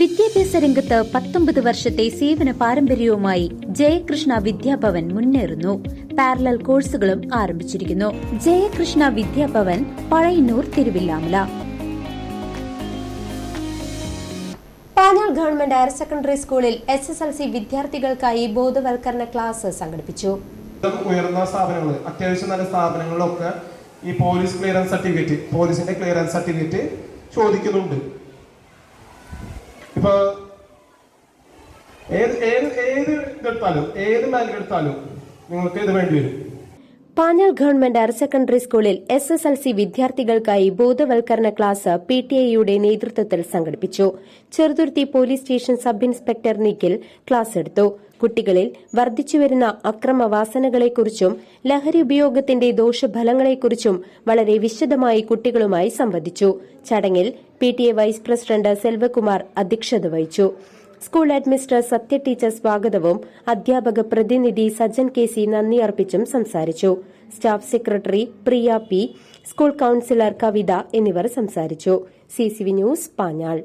വിദ്യാഭ്യാസ രംഗത്ത് പത്തൊമ്പത് വർഷത്തെ സേവന പാരമ്പര്യവുമായി ജയകൃഷ്ണ വിദ്യാഭവൻ മുന്നേറുന്നു. പാരലൽ കോഴ്സുകളും ആരംഭിച്ചിരിക്കുന്നു. Jayakrishna Vidyabhavan Pazhayannur Thiruvilwamala. Panoor government higher secondary സ്കൂളിൽ എസ് എസ് എൽ സി വിദ്യാർത്ഥികൾക്കായി ബോധവൽക്കരണ ക്ലാസ് സംഘടിപ്പിച്ചു. ഉയർന്ന സ്ഥാപനങ്ങൾ അത്യാവശ്യം നല്ല സ്ഥാപനങ്ങളിലൊക്കെ ഈ പോലീസ് ക്ലിയറൻസ് സർട്ടിഫിക്കറ്റ് പോലീസിന്റെ ക്ലിയറൻസ് സർട്ടിഫിക്കറ്റ് ചോദിക്കുന്നുണ്ട്. ഇപ്പൊ ഏത് ഏത് ഏത് ഇതെടുത്താലും ഏത് ബാങ്ക് എടുത്താലും നിങ്ങൾക്ക് ഇത് വേണ്ടി വരും. പാഞ്ഞാൾ ഗവൺമെന്റ് ഹയർ സെക്കൻഡറി സ്കൂളിൽ എസ് എസ് എൽ സി വിദ്യാർത്ഥികൾക്കായി ബോധവൽക്കരണ ക്ലാസ് പി ടി ഐയുടെ നേതൃത്വത്തിൽ സംഘടിപ്പിച്ചു. Cheruthuruthy police station sub inspector Nikhil class എടുത്തു. കുട്ടികളിൽ വർദ്ധിച്ചുവരുന്ന അക്രമവാസനകളെക്കുറിച്ചും ലഹരി ഉപയോഗത്തിന്റെ ദോഷഫലങ്ങളെക്കുറിച്ചും വളരെ വിശദമായി കുട്ടികളുമായി സംവദിച്ചു. ചടങ്ങിൽ P T vice president Selvakumar അധ്യക്ഷത വഹിച്ചു. സ്കൂൾ അഡ്മിനിസ്റ്റർ സത്യ ടീച്ചർ സ്വാഗതവും അധ്യാപക പ്രതിനിധി സജ്ജൻ കെ സി നന്ദി അർപ്പിച്ചും സംസാരിച്ചു. Staff secretary Priya P school counsellor Kavitha എന്നിവർ സംസാരിച്ചു. C news Panjal.